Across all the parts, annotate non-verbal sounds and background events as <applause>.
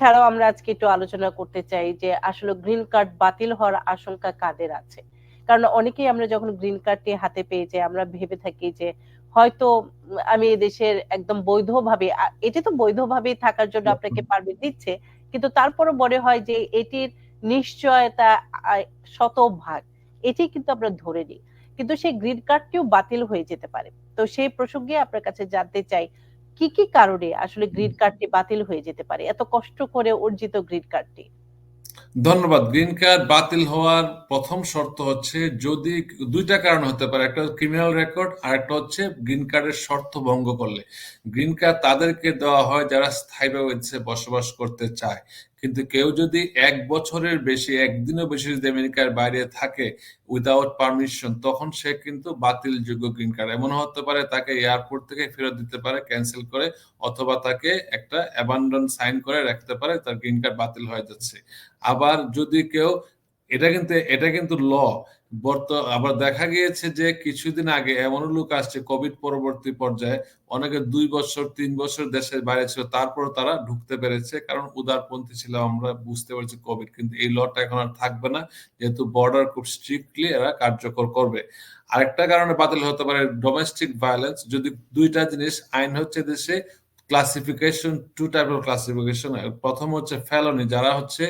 ছাড়াও আমরা আজকে একটু আলোচনা করতে চাই যে আসলে গ্রিন কার্ড বাতিল হওয়ার আশঙ্কা কাদের আছে? কারণ অনেকেই আমরা যখন গ্রিন কার্ডটি হাতে পেয়ে যাই আমরা ভেবে থাকি যে হয়তো আমি দেশের একদম বৈধভাবে এটি তো বৈধভাবে থাকার জন্য আপনাকে পারমিট দিচ্ছে কিন্তু তারপরও মনে হয় যে এটির নিশ্চয়তা শতভাগ এটি কিন্তু আমরা ধরে নিই। কিন্তু সেই গ্রিন কার্ডটিও বাতিল হয়ে যেতে পারে। তো সেই প্রসঙ্গে আপনার কাছে জানতে চাই কি কি কারণে আসলে গ্রিন কার্ডটি বাতিল হয়ে যেতে পারে? এত কষ্ট করে অর্জিত গ্রিন কার্ডটি। ধন্যবাদ গ্রিন কার্ড বাতিল হওয়ার প্রথম শর্ত হচ্ছে যদি দুইটা কারণ হতে পারে, একটা ক্রিমিনাল রেকর্ড আর একটা হচ্ছে গ্রিন কার্ডের শর্ত ভঙ্গ করলে। গ্রিন কার্ড তাদেরকে দেওয়া হয় যারা স্থায়ীভাবে বসবাস করতে চায়। কিন্তু কেউ যদি এক বছরের বেশি, একদিনও বেশি যদি আমেরিকার বাইরে থাকে উইদাউট পারমিশন তখন সে কিন্তু বাতিল যোগ্য গ্রিন কার্ড এমন হতে পারে তাকে এয়ারপোর্ট থেকে ফেরত দিতে পারে ক্যান্সেল করে, অথবা তাকে একটা অ্যাবান্ডন সাইন করে রাখতে পারে, তার গ্রিন কার্ড বাতিল হয়ে যাচ্ছে। আবার যদি কেউ, এটা কিন্তু এটা কিন্তু ল বর্ত, আবার দেখা গিয়েছে যে কিছুদিন আগে এমন লোক আসছে কোভিড পরবর্তী পর্যায়ে, অনেকে দুই বছর, তিন বছর দেশের বাইরে ছিল তারপর তারা ঢুকতে পেরেছে। কারণ উদারপন্থী ছিল আমরা, বুঝতে পারছি কোভিড কিন্তু এই লটা এখন আর থাকবে না, যেহেতু বর্ডার খুব স্ট্রিক্টলি এরা কার্যকর করবে। আরেকটা কারণে বাতিল হতে পারে ডোমেস্টিক ভায়োলেন্স যদি দুইটা জিনিস, আইন হচ্ছে দেশে classification two type of classification প্রথম হচ্ছে ফেলনি যারা হচ্ছে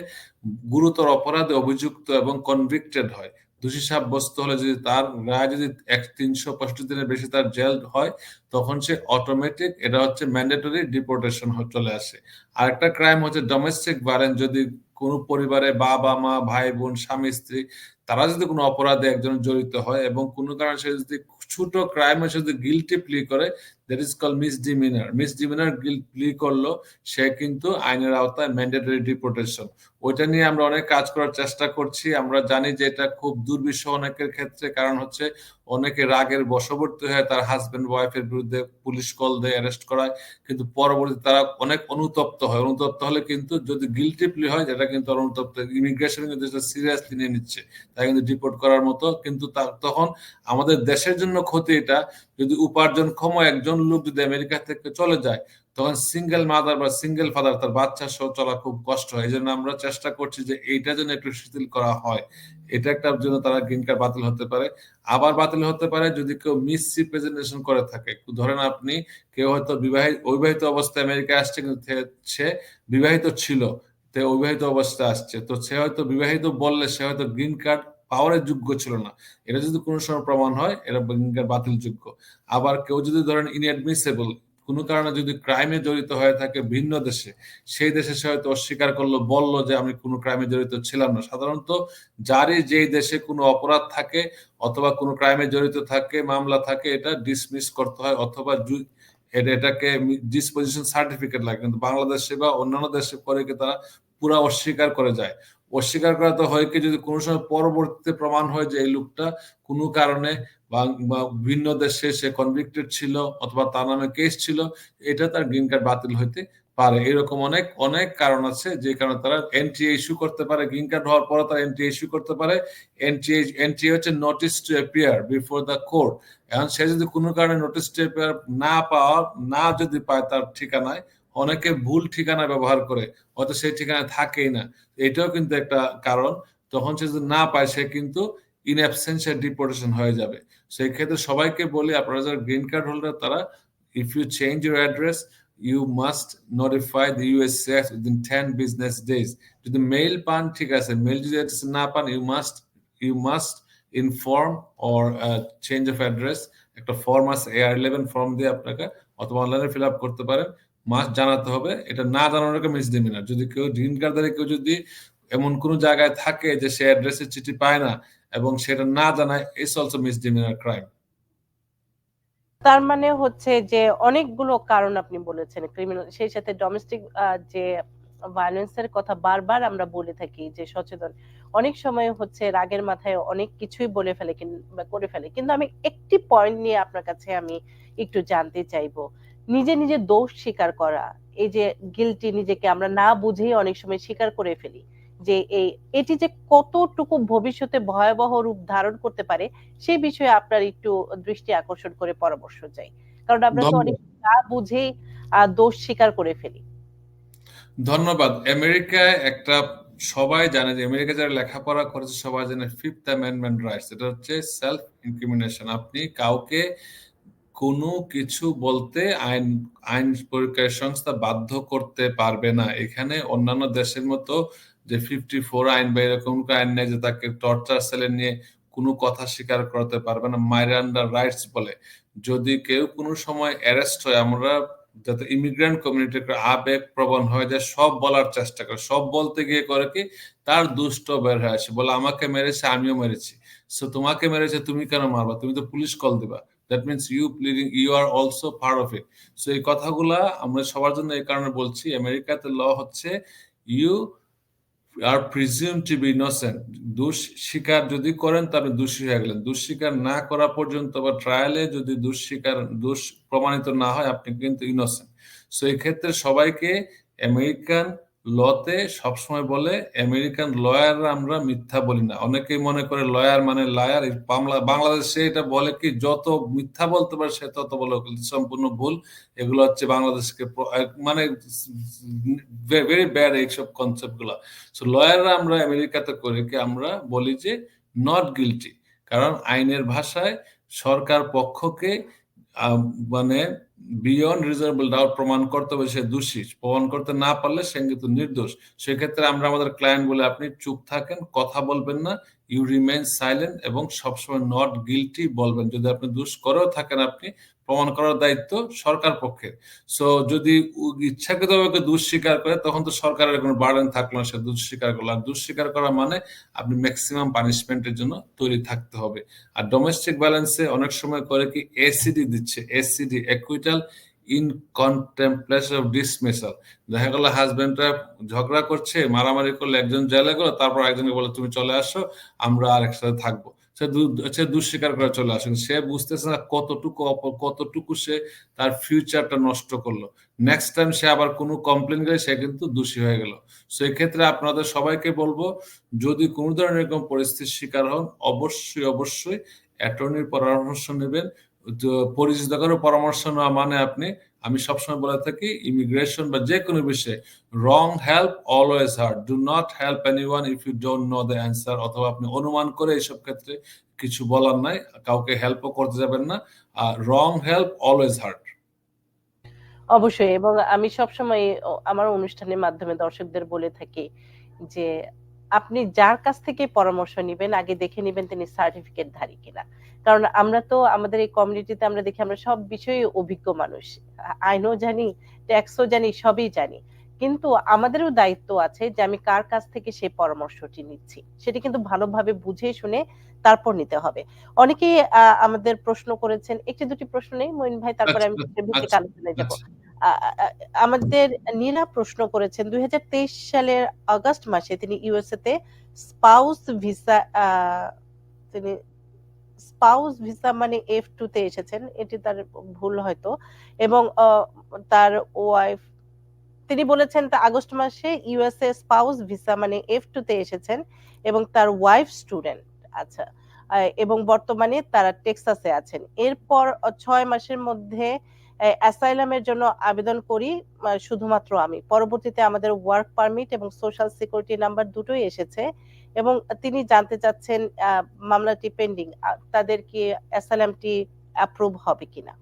গুরুতর অপরাধে অভিযুক্ত এবং কনভিক্টেড হয়। দোষী সাব্যস্ত হলে যদি তার রায় যদি এক তিনশো পঁয়ষট্টি দিনের বেশি তার জেল হয়, তখন সে অটোমেটিক এটা হচ্ছে ম্যান্ডেটরি ডিপোর্টেশন চলে আসে। আর একটা ক্রাইম হচ্ছে ডোমেস্টিক ভায়োলেন্স যদি কোনো পরিবারে বাবা, মা, ভাই, বোন, স্বামী, স্ত্রী, তারা যদি কোনো অপরাধে একজন জড়িত হয় এবং কোনো কারণে সে যদি ছোট ক্রাইমে সে যদি গিলটি প্লি করে that is call misdemeanor misdemeanor plea করল, সে কিন্তু আইনের আওতায় ম্যান্ডেটরি ডিপোর্টেশন ওইটা নিয়ে আমরা অনেক কাজ করার চেষ্টা করছি। আমরা জানি যে এটা খুব দুর্বিষহ অনেকের ক্ষেত্রে। কারণ হচ্ছে অনেকে রাগের বশবর্তী হয়ে তার হাজব্যান্ড ওয়াইফের বিরুদ্ধে পুলিশ কল দেয় অ্যারেস্ট করায়। কিন্তু পরবর্তী তারা অনেক অনুতপ্ত হয়। অনুতপ্ত হলে কিন্তু যদি গিলটি প্লি হয়, যেটা কিন্তু অনুতপ্ত ইমিগ্রেশন কিন্তু সিরিয়াসলি নিয়ে নিচ্ছে। তাই কিন্তু ডিপোর্ট করার মতো। কিন্তু তখন আমাদের দেশের জন্য ক্ষতি এটা। যদি উপার্জনক্ষম একজন লোক যদি আমেরিকা থেকে চলে যায় তখন সিঙ্গেল মাদার বা সিঙ্গেল ফাদার তার বাচ্চা সহ চলা খুব কষ্ট হয় এই জন্য আমরা চেষ্টা করছি যে এইটা যেন একটু শিথিল করা হয় এটা একটা জন্য তারা গ্রিন কার্ড বাতিল হতে পারে আবার বাতিল হতে পারে যদি কেউ মিস রিপ্রেজেন্টেশন করে থাকে ধরেন আপনি কেউ হয়তো বিবাহিত অবিবাহিত অবস্থায় আমেরিকা আসছে কিন্তু সে বিবাহিত ছিল তে অবিবাহিত অবস্থায় আসছে তো সে হয়তো বিবাহিত বললে সে হয়তো গ্রিন কার্ড পাওয়ারের যোগ্য ছিল না। এটা যদি কোনো সময় প্রমাণ হয়, এটা বাতিল যোগ্য আবার কেউ যদি ধরেন ইনএডমিসেবল কোনো কারণে যদি ক্রাইমে জড়িত হয়ে থাকে ভিন্ন দেশে, সেই দেশে সে হয়তো অস্বীকার করল, বলল যে আমি কোনো ক্রাইমে জড়িত ছিলাম না। সাধারণত যারই যেই দেশে কোনো অপরাধ থাকে অথবা কোনো ক্রাইমে জড়িত থাকে, মামলা থাকে, এটা ডিসমিস করতে হয় অথবা এটাকে ডিসপোজিশন সার্টিফিকেট লাগে। কিন্তু বাংলাদেশে বা অন্যান্য দেশে কি তারা পুরা অস্বীকার করে যায়। অস্বীকার করা তো হয় কি যদি কোনো সময় পরবর্তীতে প্রমাণ হয় যে এই লোকটা কোনো কারণে বা ভিন্ন দেশে সে কনভিক্টেড ছিল অথবা তার নামে কেস ছিল, এটা তার গ্রিন কার্ড বাতিল হইতে পারে। এরকম অনেক অনেক কারণ আছে যে কারণে তারা এন্ট্রি ইস্যু করতে পারে। গ্রিন কার্ড হওয়ার পরে তারা এন্ট্রি ইস্যু করতে পারে। এন্ট্রি এন্ট্রি হচ্ছে notice to appear before the court এখন সে যদি কোনো কারণে নোটিস টু অ্যাপিয়ার না পাওয়া, না যদি পায় তার ঠিকানায় অনেকে ভুল ঠিকানা ব্যবহার করে, হয়তো সেই ঠিকানা থাকেই না। এটাও কিন্তু একটা কারণ। তখন সে যদি না পায়, সে কিন্তু ইন অ্যাবসেন্সিয়াল ডিপোর্টেশন হয়ে যাবে। সেই ক্ষেত্রে সবাইকে বলি, আপনারা যারা গ্রিন কার্ড হোল্ডার তারা if you change your address you must notify the USS within ten business days যদি মেইল পান, ঠিক আছে মেইল যদি না পান you must you must inform or change of address একটা ফর্ম আছে এআর ইলেভেন ফর্ম দিয়ে আপনাকে অথবা অনলাইনে ফিল আপ করতে পারেন। জানাতে হবে। এটা না জানানোকে মিসডিমিনার যদি কেউ গ্রিন কার্ডারে কেউ যদি এমন কোন জায়গায় থাকে যে সে অ্যাড্রেসের চিঠি পায় না এবং সেটা না জানায় ইটস অলসো মিসডিমিনার ক্রাইম তার মানে হচ্ছে যে অনেকগুলো কারণ আপনি বলেছেন। ক্রিমিনাল সেই সাথে ডোমেস্টিক যে ভায়োলেন্সের কথা বারবার আমরা বলে থাকি যে সচেতন। অনেক সময় হচ্ছে রাগের মাথায় অনেক কিছুই বলে ফেলে করে ফেলে। কিন্তু আমি একটি পয়েন্ট নিয়ে আপনার কাছে আমি একটু জানতে চাইব। নিজে নিজে দোষ স্বীকার করা এই যে গিলটি নিজেকে আমরা না বুঝেই অনেক সময় স্বীকার করে ফেলি যে এই এটি যে কতটুকু ভবিষ্যতে ভয়াবহ রূপ ধারণ করতে পারে সেই বিষয়ে আপনার একটু দৃষ্টি আকর্ষণ করে পরামর্শ চাই। কারণ আমরা তো অনেক না বুঝেই দোষ স্বীকার করে ফেলি। ধন্যবাদ। আমেরিকায় একটা সবাই জানে যে আমেরিকা যারা লেখাপড়া করেছে সবাই জানে ফিফথ অ্যামেন্ডমেন্ট রাইটস এটা হচ্ছে সেলফ ইনক্রিমিনেশন আপনি কাউকে কোনো কিছু বলতে আইন আইন প্রয়োগকারী সংস্থা বাধ্য করতে পারবে না। এখানে অন্যান্য দেশের মতো যে ফিফটি ফোর আইন বা এরকম আইন নেই যে তাকে টর্চার সেলে নিয়ে কোনো কথা স্বীকার করতে পারবে না মাইরান্ডার রাইটস বলে। যদি কেউ কোনো সময় অ্যারেস্ট হয়, আমরা যাতে ইমিগ্রেন্ট কমিউনিটির আবেগ প্রবণ হয়ে যায় সব বলার চেষ্টা করে, সব বলতে গিয়ে করে কি তার দুষ্ট বের হয়ে আসে, বলে আমাকে মেরেছে, আমিও মেরেছি। সো তোমাকে মেরেছে, তুমি কেন মারবা? তুমি তো পুলিশ কল দিবা। That means you pleading you are also part of it so এই কথাগুলা আমরা সবার জন্য এই কারণে বলছি আমেরিকাতে ল হচ্ছে you are presume to be innocent দোষ স্বীকার যদি করেন তবে দোষী হয়ে গেলেন। দোষ স্বীকার না করা পর্যন্ত বা ট্রায়ালে যদি দোষ স্বীকার দোষ প্রমাণিত না হয়, আপনি কিন্তু ইনোসেন্ট সো এই ক্ষেত্রে সবাইকে আমেরিকান লতে সবসময় বলে, আমেরিকান লয়াররা আমরা মিথ্যা বলি না। অনেকেই মনে করে লয়ার মানে লায়ার। বাংলা বাংলাদেশে এটা বলে কি, যত মিথ্যা বলতে পারে সে তত বলে সম্পূর্ণ ভুল। এগুলো হচ্ছে বাংলাদেশকে মানে ভেরি ব্যাড এইসব কনসেপ্টগুলা। সো লয়াররা আমরা আমেরিকাতে করে কি, আমরা বলি যে নট গিলটি কারণ আইনের ভাষায় সরকার পক্ষকে মানে বিয়ন্ড রিজনেবল ডাউট প্রমাণ করতে হবে সে দোষী। প্রমাণ করতে না পারলে সে কিন্তু নির্দোষ। সেক্ষেত্রে আমরা আমাদের ক্লায়েন্ট বলে আপনি চুপ থাকেন, কথা বলবেন না ইউ রিমেইন সাইলেন্ট এবং সবসময় নট গিলটি বলবেন। যদি আপনি দোষ করেও থাকেন আপনি প্রমাণ করার দায়িত্ব সরকার পক্ষের সো যদি ইচ্ছাকৃতভাবে দোষ স্বীকার করে, তখন তো সরকারের কোনো বার্ডেন থাকল না সে দোষ স্বীকার করল। আর দোষ স্বীকার করা মানে আপনি ম্যাক্সিমাম পানিশমেন্টের জন্য তৈরি থাকতে হবে। আর ডোমেস্টিক ব্যালেন্সে অনেক সময় করে কি এসিডি দিচ্ছে। ACD acquittal in contemplation of dismissal দেখা গেল হাজবেন্ডরা ঝগড়া করছে, মারামারি করলে, একজন জেলে গেল, তারপর একজনকে বলে তুমি চলে আসো, আমরা আর একসাথে থাকব। সে সে দুঃস্বীকার করে চলে আসে সে বুঝতেছে না কতটুকু কতটুকু সে তার ফিউচারটা নষ্ট করল। নেক্সট টাইম সে আবার কোনো কমপ্লেন করে, সে কিন্তু দোষী হয়ে গেল। সো ক্ষেত্রে আপনাদের সবাইকে বলব, যদি কোনো ধরনের এরকম পরিস্থিতির শিকার হন, অবশ্যই অবশ্যই অ্যাটর্নির পরামর্শ নেবেন। পরিচিত কারও পরামর্শ নেওয়া মানে আপনি আমি সবসময় বলে থাকি ইমিগ্রেশন বা যে কোনো বিষয়ে wrong help always hard do not help anyone if you don't know the answer অথবা আপনি অনুমান করে এইসব ক্ষেত্রে কিছু বলার নাই, কাউকে হেল্পও করতে যাবেন না, আর রং হেল্প অলওয়েজ হার্ড অবশ্যই, এবং আমি সবসময় আমার অনুষ্ঠানের মাধ্যমে দর্শকদের বলে থাকি যে আপনি যার কাছ থেকে পরামর্শ নেবেন আগে দেখে নেবেন তিনি সার্টিফিকেট ধারী কিনা। কারণ আমরা তো আমাদের এই কমিউনিটিতে আমরা দেখি আমরা সব বিষয়ে অভিজ্ঞ মানুষ। আইনও জানি ট্যাক্সও জানি সবই জানি। কিন্তু আমাদেরও দায়িত্ব আছে যে আমি কার কাছ থেকে সেই পরামর্শটি নিচ্ছি। সেটা কিন্তু ভালোভাবে বুঝে শুনে তারপর নিতে হবে। অনেকেই আহ, আমাদের প্রশ্ন করেছেন একটি দুটি প্রশ্ন নেই মঈন ভাই তারপরে আমি আচ্ছা, ভিত্তিক আচ্ছা, আলোচনায় যাব। আচ্ছা। আমাদের নীলা প্রশ্ন করেছেন দু হাজার তেইশ সালের আগস্ট মাসে তিনি ইউএসএ তে স্পাউস ভিসা তিনি স্পাউস ভিসা মানে এফ টু তে এসেছেন, এটি তার ভুল হয়তো, এবং তার ওয়াইফ তিনি বলেছেন তা আগস্ট মাসে ইউএসএ স্পাউস ভিসা মানে এফ টু তে এসেছেন এবং তার ওয়াইফ স্টুডেন্ট আচ্ছা এবং বর্তমানে তারা টেক্সাসে আছেন। এরপর ছয় মাসের মধ্যে অ্যাসাইলামের জন্য আবেদন করি শুধুমাত্র আমি। পরবর্তীতে আমাদের ওয়ার্ক পারমিট এবং সোশ্যাল সিকিউরিটি নাম্বার দুটোই এসেছে এবং তিনি জানতে চাচ্ছেন মামলাটি পেন্ডিং তাদের কি অ্যাসাইলামটি অ্যাপ্রুভ হবে কিনা।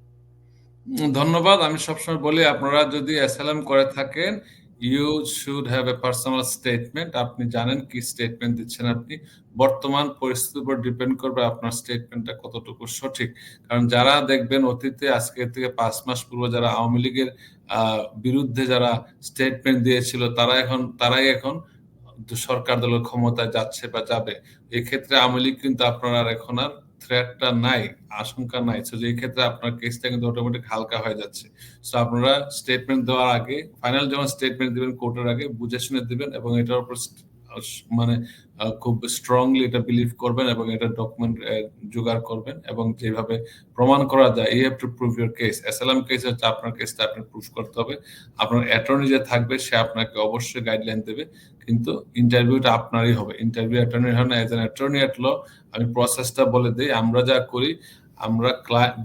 ধন্যবাদ। আমি সবসময় বলি, আপনারা যদি অ্যাসাইলাম করে থাকেন you should have a personal statement আপনি জানেন কি স্টেটমেন্ট দিচ্ছেন আপনি। বর্তমান পরিস্থিতির উপর ডিপেন্ড করবে আপনার স্টেটমেন্টটা কতটুকু সঠিক। কারণ যারা দেখবেন অতীতে আজকে থেকে পাঁচ মাস পূর্বে যারা আওয়ামী লীগের বিরুদ্ধে যারা স্টেটমেন্ট দিয়েছিল, তারা এখন, তারাই এখন সরকার দলের ক্ষমতায় যাচ্ছে বা যাবে। এক্ষেত্রে আওয়ামী লীগ কিন্তু আপনার এখন আর থ্রেটটা নাই, আশঙ্কা নাই। তো এই ক্ষেত্রে আপনার কেসটা কিন্তু অটোমেটিক হালকা হয়ে যাচ্ছে। সো আপনারা স্টেটমেন্ট দেওয়ার আগে ফাইনাল যখন স্টেটমেন্ট দিবেন কোর্টের আগে, বুঝে শুনে দিবেন এবং এটার উপর মানে খুব স্ট্রংলি এটা বিলিভ করবেন এবং এটা ডকুমেন্ট জোগাড় করবেন এবং যেভাবে প্রমাণ করা যায় you have to prove your case asylum case হচ্ছে আপনার কেসটা আপনি প্রুভ করতে হবে। আপনার অ্যাটর্নি যে থাকবে, সে আপনাকে অবশ্যই গাইডলাইন দেবে। কিন্তু ইন্টারভিউটা আপনারই হবে। ইন্টারভিউ অ্যাটর্নি হয় না as an attorney at law আমি প্রসেসটা বলে দিই, আমরা যা করি, আমরা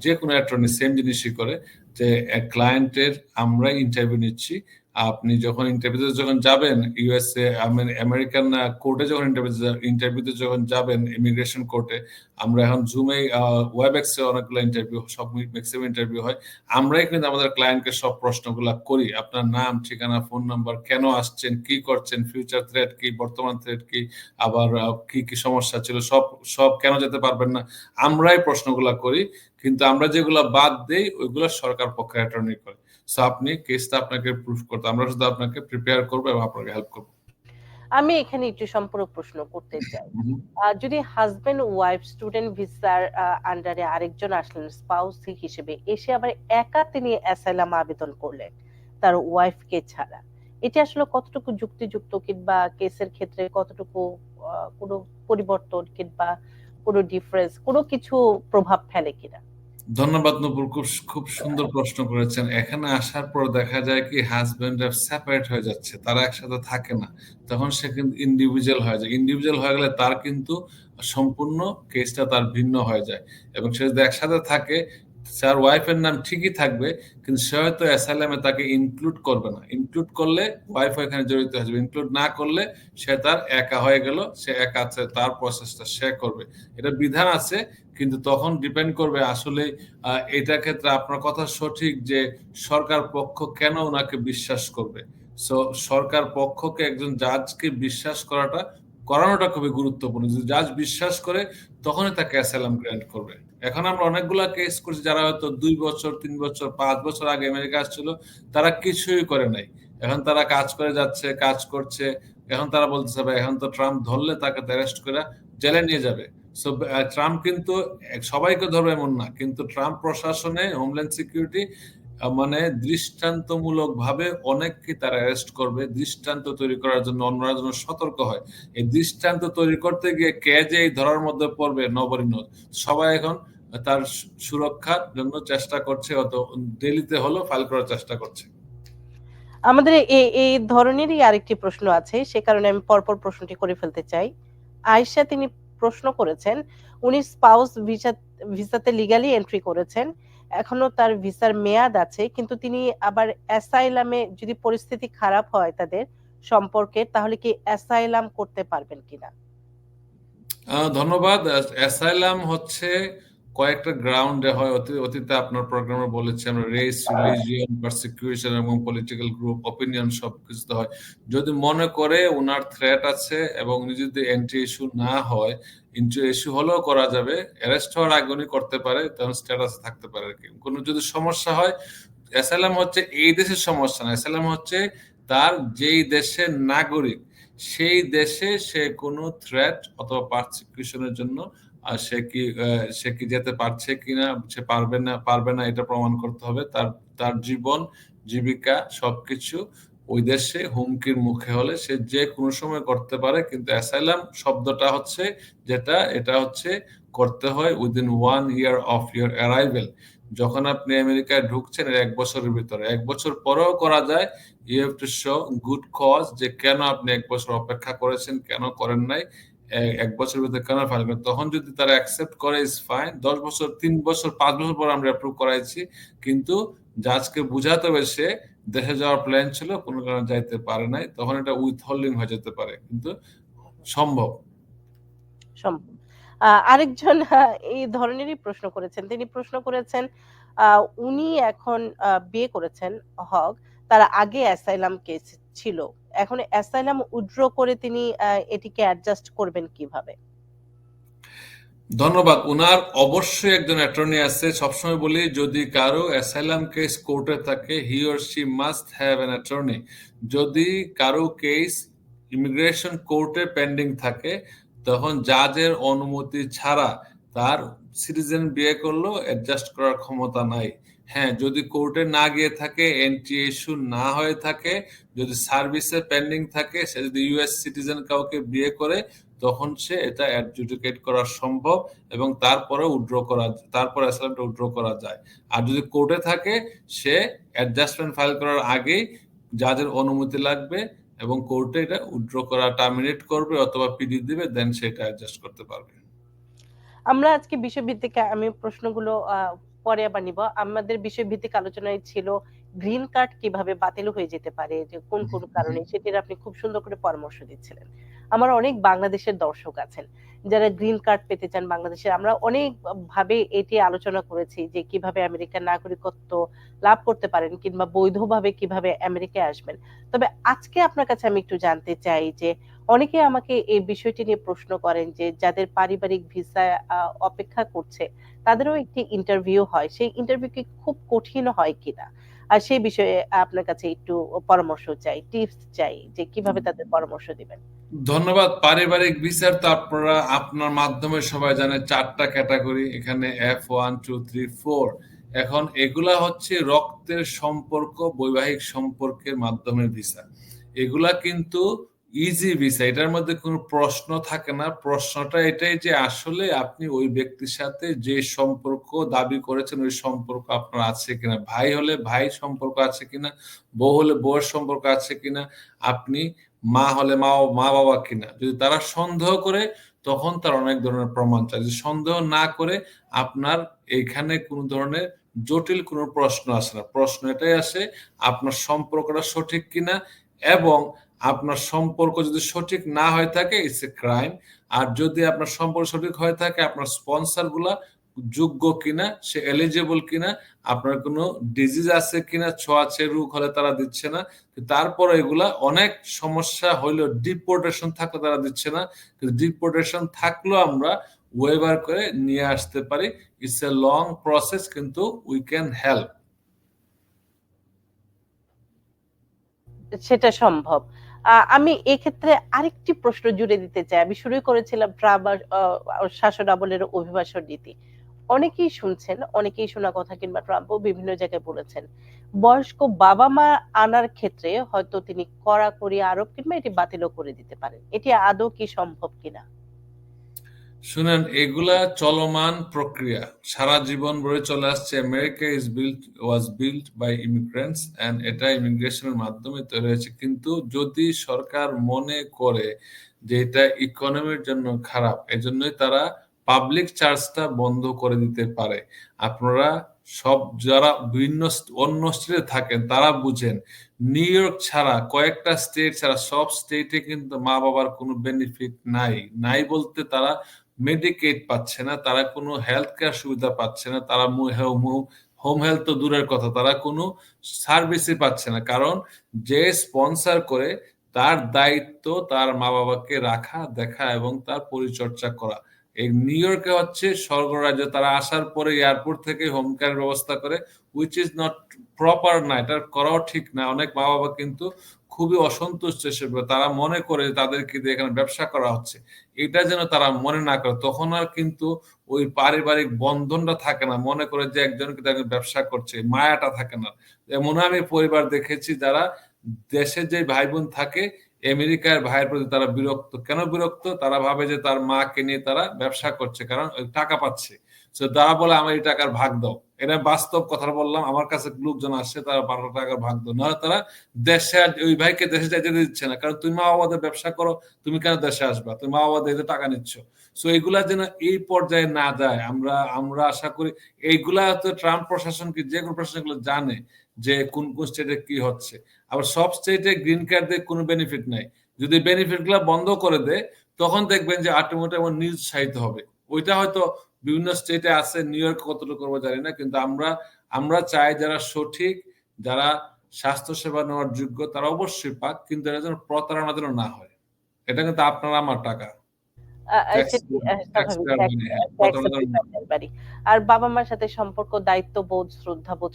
যে কোনো অ্যাটর্নি সেম জিনিসই করে, যে ক্লায়েন্টের আমরা ইন্টারভিউ নিচ্ছি আপনি যখন ইন্টারভিউতে যখন যাবেন ইউএসএ আমেরিকান কোর্টে যখন ইন্টারভিউ ইন্টারভিউতে যখন যাবেন ইমিগ্রেশন কোর্টে আমরা এখন জুমে ওয়েবএক্সে অনেকগুলো ইন্টারভিউ সব ম্যাক্সিমাম ইন্টারভিউ হয়। আমরাই কিন্তু আমাদের ক্লায়েন্টকে সব প্রশ্নগুলো করি। আপনার নাম ঠিকানা ফোন নাম্বার কেন আসছেন কি করছেন ফিউচার থ্রেট কি বর্তমান থ্রেট কি আবার আহ, কি কি সমস্যা ছিল সব সব কেন যেতে পারবেন না আমরাই প্রশ্নগুলো করি। কিন্তু আমরা যেগুলো বাদ দেই ওইগুলো সরকার পক্ষে অ্যাটর্নি করে। সো আপনি কেসটা আপনাকে প্রুফ করতে আমরা শুধু আপনাকে প্রিপেয়ার করব এবং আপনাকে হেল্প করব। আমি এখানে একটু সম্পূরক প্রশ্ন করতে <laughs> চাই। যদি হাজবেন্ড ওয়াইফ স্টুডেন্ট ভিসার আন্ডারে আরেকজন আসলেন স্পাউস হিসেবে এসে আবার একা তিনি অ্যাসাইলাম আবেদন করলেন তার ওয়াইফকে ছাড়া এটা আসলে কতটুকু যুক্তিযুক্ত কিংবা কেসের ক্ষেত্রে কতটুকু কোনো পরিবর্তন কিংবা কোনো ডিফারেন্স কোনো কিছু প্রভাব ফেলে কিনা? ধন্যবাদ নবুল, খুব খুব সুন্দর প্রশ্ন করেছেন। এখানে আসার পর দেখা যায় কি হাজবেন্ড সেপারেট হয়ে যাচ্ছে, তারা একসাথে থাকে না। তখন সে কিন্তু ইন্ডিভিজুয়াল হয়ে যায়। ইন্ডিভিজুয়াল হয়ে গেলে তার কিন্তু সম্পূর্ণ কেসটা তার ভিন্ন হয়ে যায়। এবং সে যদি একসাথে থাকে তার ওয়াইফের নাম ঠিকই থাকবে, কিন্তু সে হয়তো অ্যাসাইলামে তাকে ইনক্লুড করবে না। ইনক্লুড করলে ওয়াইফ এখানে জড়িত হয়ে ইনক্লুড না করলে সে তার একা হয়ে গেল, সে একা আছে, তার প্রসেসটা সে করবে। এটা বিধান আছে, কিন্তু তখন ডিপেন্ড করবে আসলে এটার ক্ষেত্রে আপনার কথা সঠিক যে সরকার পক্ষ কেন ওনাকে বিশ্বাস করবে। সো সরকার পক্ষকে একজন জাজকে বিশ্বাস করাটা, করানোটা খুবই গুরুত্বপূর্ণ। যদি জাজ বিশ্বাস করে, তখনই তাকে অ্যাসাইলাম গ্র্যান্ট করবে। এখন আমরা অনেকগুলা কেস করছি যারা হয়তো দুই বছর, তিন বছর, পাঁচ বছর আগে আমেরিকা আসছিল, তারা কিছুই করে নাই। এখন তারা কাজ করে যাচ্ছে, কাজ করছে। এখন তারা বলতেছে, ভাই, এখন তো ট্রাম্প ধরলে তাকে অ্যারেস্ট করে জেলে নিয়ে যাবে। সো ট্রাম্প কিন্তু, সবাইকে ধরবে এমন না, কিন্তু ট্রাম্প প্রশাসনে হোমল্যান্ড সিকিউরিটি মানে দৃষ্টান্তমূলক ভাবে অনেককে তারা অ্যারেস্ট করবে, দৃষ্টান্ত তৈরি করার জন্য, অন্যরা যেন সতর্ক হয়। এই দৃষ্টান্ত তৈরি করতে গিয়ে কে যে এই ধরার মধ্যে পড়বে নবরিন সবাই এখন তার সুরক্ষার জন্য চেষ্টা করছে অত দিল্লিতে হলো ফাইল করার চেষ্টা করছে। আমাদের এই এই ধরনেরই আরেকটি প্রশ্ন আছে সে কারণে আমি পরপর প্রশ্নটি করে ফেলতে চাই। আয়শা তিনি প্রশ্ন করেছেন উনি স্পাউস ভিসা ভিসাতে লিগালি এন্ট্রি করেছেন এখনও তার ভিসার মেয়াদ আছে কিন্তু তিনি আবার অ্যাসাইলামে যদি পরিস্থিতি খারাপ হয় তাদের সম্পর্কে তাহলে কি অ্যাসাইলাম করতে পারবেন কিনা? ধন্যবাদ। অ্যাসাইলাম হচ্ছে কয়েকটা গ্রাউন্ডে হয়, অতি, অতীতে আপনার প্রোগ্রামে বলেছি আমরা রেস রিলিজিয়ন পারসিকিউশন এবং পলিটিক্যাল গ্রুপ অপিনিয়ন সব কিছুতে হয়। যদি মনে করে ওনার থ্রেট আছে এবং উনি যদি এন্ট্রি ইস্যু না হয় এন্ট্রি ইস্যু হলেও করা যাবে অ্যারেস্ট হওয়ার আগে উনি করতে পারে তখন স্ট্যাটাস থাকতে পারে আর কি। কোনো যদি সমস্যা হয় অ্যাসাইলাম হচ্ছে এই দেশের সমস্যা না অ্যাসাইলাম হচ্ছে তার যেই দেশের নাগরিক, সেই দেশে সে কোনো থ্রেট অথবা পারসিকিউশনের জন্য আর সে কি সে কি যেতে পারছে কিনা, সে পারবে না পারবে না এটা প্রমাণ করতে হবে। তার তার জীবন, জীবিকা সবকিছু ওই দেশে হুমকির মুখে হলে সে যে কোনো সময় করতে পারে। কিন্তু অ্যাসাইলাম শব্দটা হচ্ছে যেটা, এটা হচ্ছে করতে হয় within one year of year arrival যখন আপনি আমেরিকায় ঢুকছেন এক বছরের ভিতরে। এক বছর পরেও করা যায়। You have to show good cause যে কেন আপনি এক বছর অপেক্ষা করেছেন, কেন করেন নাই। এক বছর ভিতরে কেন ফাইল করেন তখন যদি তারা অ্যাকসেপ্ট করে ইজ ফাইন দশ বছর, তিন বছর, পাঁচ বছর পর আমরা অ্যাপ্রুভ করাইছি। কিন্তু জাজকে বুঝাতে হবে সে, দেশে যাওয়ার প্ল্যান ছিল, কোনো কারণে যাইতে পারে নাই। তখন এটা উইথ হোল্ডিং হয়ে যেতে পারে। কিন্তু সম্ভব। সম্ভব। আরেকজন এই ধরনেরই প্রশ্ন করেছেন। তিনি প্রশ্ন করেছেন উনি এখন বিয়ে করেছেন হক। তার আগে অ্যাসাইলাম কেস ছিল। এখন অ্যাসাইলাম উইথড্র করে তিনি এটিকে অ্যাডজাস্ট করবেন কীভাবে? ধন্যবাদ। উনার অবশ্যই একজন অ্যাটর্নি আছে। সবসময় বলি, যদি কারও অ্যাসাইলাম কেস কোর্টে থাকে he or she must have an attorney যদি কারও কেস ইমিগ্রেশন কোর্টে পেন্ডিং থাকে, তখন জাজের অনুমতি ছাড়া তার সিটিজেন বিয়ে করলেও অ্যাডজাস্ট করার ক্ষমতা নাই। হ্যাঁ যদি কোর্টে না গিয়ে থাকে এন্ট্রি ইস্যু না হয়ে থাকে, যদি সার্ভিসে পেন্ডিং থাকে, সে যদি ইউএস সিটিজেন কাউকে বিয়ে করে, তখন সে এটা অ্যাডজুডিকেট করা সম্ভব এবং তারপরে উইথড্র করা, তারপরে অ্যাসাইলামটা উইথড্র করা যায়। আর যদি কোর্টে থাকে, সে অ্যাডজাস্টমেন্ট ফাইল করার আগেই যাদের অনুমতি লাগবে এবং কোর্টে এটা উইথড্র করা টার্মিনেট করবে অথবা পিডি দিবে দেন সেটা অ্যাডজাস্ট করতে পারবে। আমরা আজকে বিষয়ভিত্তিক আমি প্রশ্নগুলো পরে আবার নিব আমাদের বিষয় ভিত্তিক আলোচনায় ছিল গ্রিন কার্ড কীভাবে বাতিল হয়ে যেতে পারে যে কোন কোন কারণে সেটির আপনি খুব সুন্দর করে পরামর্শ দিচ্ছিলেন। আমার অনেক বাংলাদেশের দর্শক আছেন। যারা গ্রিন কার্ড পেতে চান বাংলাদেশের। আমরা অনেক ভাবে এটি আলোচনা করেছি যে কীভাবে আমেরিকার নাগরিকত্ব লাভ করতে পারেন কিংবা বৈধভাবে কীভাবে আমেরিকায় আসবেন। তবে আজকে আপনার কাছে আমি একটু জানতে চাই যে অনেকে আমাকে এই বিষয়টি নিয়ে প্রশ্ন করেন যে যাদের পারিবারিক ভিসা অপেক্ষা করছে, তাদেরও একটি ইন্টারভিউ হয়। সেই ইন্টারভিউ কি খুব কঠিন হয় কিনা? আর সেই বিষয়ে আপনার কাছে একটু পরামর্শ চাই, টিপস চাই যে কীভাবে তাদের পরামর্শ দিবেন? ধন্যবাদ। পারিবারিক বিচার তারপর আপনারা আপনার মাধ্যমে সবাই জানে চারটা ক্যাটাগরি এখানে F one two three four এখন এগুলা হচ্ছে রক্তের সম্পর্ক, বৈবাহিক সম্পর্কের মাধ্যমে ভিসা। এগুলা কিন্তু ইজি ভিসা। এটার মধ্যে কোনো প্রশ্ন থাকে না। প্রশ্নটা এটাই যে আসলে আপনি ওই ব্যক্তির সাথে যে সম্পর্ক দাবি করেছেন, ওই সম্পর্ক আপনার আছে কিনা? ভাই হলে ভাই সম্পর্ক আছে কিনা? বউ হলে বউয়ের সম্পর্ক আছে কিনা? আপনি মা হলে মা মা-বাবা কিনা? যদি তারা সন্দেহ করে, তখন তার অনেক ধরনের প্রমাণ। যদি সন্দেহ না করে, আপনার এখানে কোন ধরনের জটিল কোন প্রশ্ন আসে না। প্রশ্ন এটাই আসে, আপনার সম্পর্কটা সঠিক কিনা এবং আপনার সম্পর্ক যদি সঠিক না হয়ে থাকে ইটস এ ক্রাইম। আর যদি আপনার সম্পর্ক সঠিক হয়ে থাকে আপনার স্পন্সরগুলা যোগ্য কিনা, সে এলিজেবল কিনা, আপনার কোন ডিজিজ আছে কিনা, ছোঁয়াচে রোগ হলে তারা দিচ্ছে না। তারপরে এগুলা অনেক সমস্যা হইলেও ডিপোর্টেশন থাকলে তারা দিচ্ছে না। কিন্তু ডিপোর্টেশন থাকলেও আমরা ওয়েভার করে নিয়ে আসতে পারি। ইটস এ লং প্রসেস কিন্তু উই ক্যান হেল্প। সেটা সম্ভব। আমি এক্ষেত্রে আরেকটি প্রশ্ন জুড়ে দিতে চাই। আমি শুরু করেছিলাম ট্রাম্প শাসন আমলের অভিবাসন নীতি। অনেকেই শুনছেন, অনেকেই শোনা কথা কিংবা ট্রাম্পও বিভিন্ন জায়গায় বলেছেন। বয়স্ক বাবা-মা আনার ক্ষেত্রে হয়তো তিনি কড়াকড়ি আরোপ কিংবা এটি বাতিলও করে দিতে পারেন। এটি আদৌ কি সম্ভব কিনা? শুনেন এগুলা চলমান প্রক্রিয়া। সারা জীবন ধরে চলে আসছে। America is built was built by immigrants and এটা ইমিগ্রেশনের মাধ্যমে তৈরি হয়েছে। কিন্তু যদি সরকার মনে করে যে এটা ইকোনমির জন্য খারাপ, এজন্যই তারা পাবলিক চার্জটা বন্ধ করে দিতে পারে। আপনারা সব যারা ভিন্ন অন্য স্টেটে থাকেন তারা বুঝেন। নিউ ইয়র্ক ছাড়া কয়েকটা স্টেট ছাড়া সব স্টেটে কিন্তু মা-বাবার কোনো বেনিফিট নাই। নাই বলতে তারা মেডিকেড পাচ্ছে না, তারা কোনো হেলথ কেয়ার সুবিধা পাচ্ছে না, তারা মু মু হোম হেলথ তো দূরের কথা, তারা কোনো সার্ভিসই পাচ্ছে না। কারণ যে স্পন্সর করে তার দায়িত্ব তার মা-বাবাকে রাখা, দেখা এবং তার পরিচর্যা করা। এই নিউ ইয়র্কে হচ্ছে স্বর্গরাজ্য। তারা আসার পরে এয়ারপোর্ট থেকে হোম কেয়ার ব্যবস্থা করে which ইজ নট প্রপার না। এটা করাও ঠিক না। অনেক মা-বাবা কিন্তু খুবই অসন্তুষ্ট এসব তারা মনে করে তাদেরকে দিয়ে এখানে ব্যবসা করা হচ্ছে। এটা যেন তারা মনে না করে। তখন আর কিন্তু ওই পারিবারিক বন্ধনটা থাকে না। মনে করে যে একজনকে একজন ব্যবসা করছে। মায়াটা থাকে না। এমন আমি পরিবার দেখেছি যারা দেশে যে ভাই-বোন থাকে, আমেরিকার ভাইয়ের প্রতি তারা বিরক্ত। কেন বিরক্ত? তারা ভাবে যে তার মাকে নিয়ে তারা ব্যবসা করছে। কারণ টাকা পাচ্ছে। সো তারা বলে, আমার এই টাকার ভাগ দাও। এটা বাস্তব কথা বললাম। আমার কাছে লোকজন আসছে তারা ৳১২ ভাগ দাও। নাহলে তারা দেশে ওই ভাইকে দেশে যাইতে দিচ্ছে না। কারণ তুমি মা-বাবাদের ব্যবসা করো, তুমি কেন দেশে আসবা? তুমি মা-বাবাদের টাকা নিচ্ছ। সো এগুলা যেন এই পর্যায়ে না যায়। আমরা আমরা আশা করি এইগুলা তো ট্রাম্প প্রশাসন কি যেকোনো প্রশাসন এগুলো জানে যে কোন, কোন স্টেটে কি হচ্ছে। আবার সব স্টেটে গ্রিন কার্ড দিয়ে কোনো বেনিফিট নাই। যদি বেনিফিটগুলা বন্ধ করে দেয় তখন দেখবেন যে আল্টিমেটলি আমার নিরুৎসাহিত হবে। ওইটা হয়তো বিভিন্ন স্টেটে আছে, নিউ ইয়র্ক কতটুকু করব জানি না। কিন্তু আমরা আমরা চাই যারা সঠিক, যারা স্বাস্থ্যসেবা নেওয়ার যোগ্য তারা অবশ্যই পাক। কিন্তু এটা যেন প্রতারণা যেন না হয়। এটা কিন্তু আপনার আমার টাকা। মানি। আর বাবা-মার সাথে সম্পর্ক, দায়িত্ববোধ, শ্রদ্ধাবোধ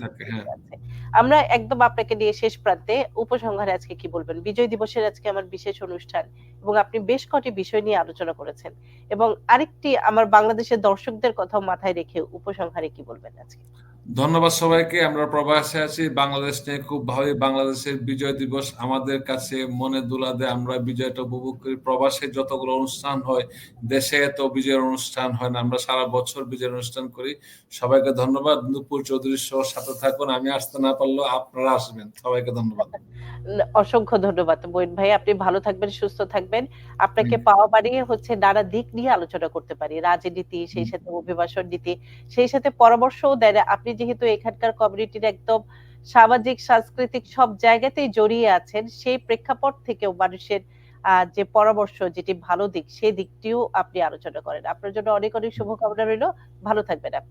থাকে, হ্যাঁ। আমরা একদম আপনাকে নিয়ে শেষ প্রান্তে উপসংহারে আজকে কি বলবেন? বিজয় দিবসের আজকে আমার বিশেষ অনুষ্ঠান এবং আপনি বেশ কটি বিষয় নিয়ে আলোচনা করেছেন। এবং আরেকটি আমার বাংলাদেশের দর্শকদের কথাও মাথায় রেখে উপসংহারে কি বলবেন আজকে? ধন্যবাদ সবাইকে। আমরা প্রবাসে আছি। বাংলাদেশ নিয়ে খুব ভালোই বাংলাদেশের বিজয় দিবস আমাদের কাছে মনে দোলা দেয়। আমরা বিজয়টা উপভোগ করি। প্রবাসে যতগুলো অনুষ্ঠান হয়, দেশে এত বিজয়ের অনুষ্ঠান হয় না। আমরা সারা বছর বিজয়ের অনুষ্ঠান করি। সবাইকে ধন্যবাদ। নূপুর চৌধুরী শোর সাথে থাকুন। আমি আসতে না পারলেও আপনারা আসবেন। সবাইকে ধন্যবাদ। অসংখ্য ধন্যবাদ মঈন ভাই। আপনি ভালো থাকবেন, সুস্থ থাকবেন। আপনাকে পাওয়া বাড়িয়ে হচ্ছে নানা দিক নিয়ে আলোচনা করতে পারি। রাজনীতি, সেই সাথে অভিবাসন নীতি, সেই সাথে পরামর্শও দেন। আপনি যেহেতু এখানকার কমিউনিটির একদম সামাজিক, সাংস্কৃতিক সব জায়গাতেই জড়িয়ে আছেন, সেই প্রেক্ষাপট থেকেও মানুষের যে পরামর্শ যেটি ভালো দিক, সেই দিকটিও আপনি আলোচনা করেন। আপনার জন্য অনেক অনেক শুভকামনা রইল। ভালো থাকবেন আপনি।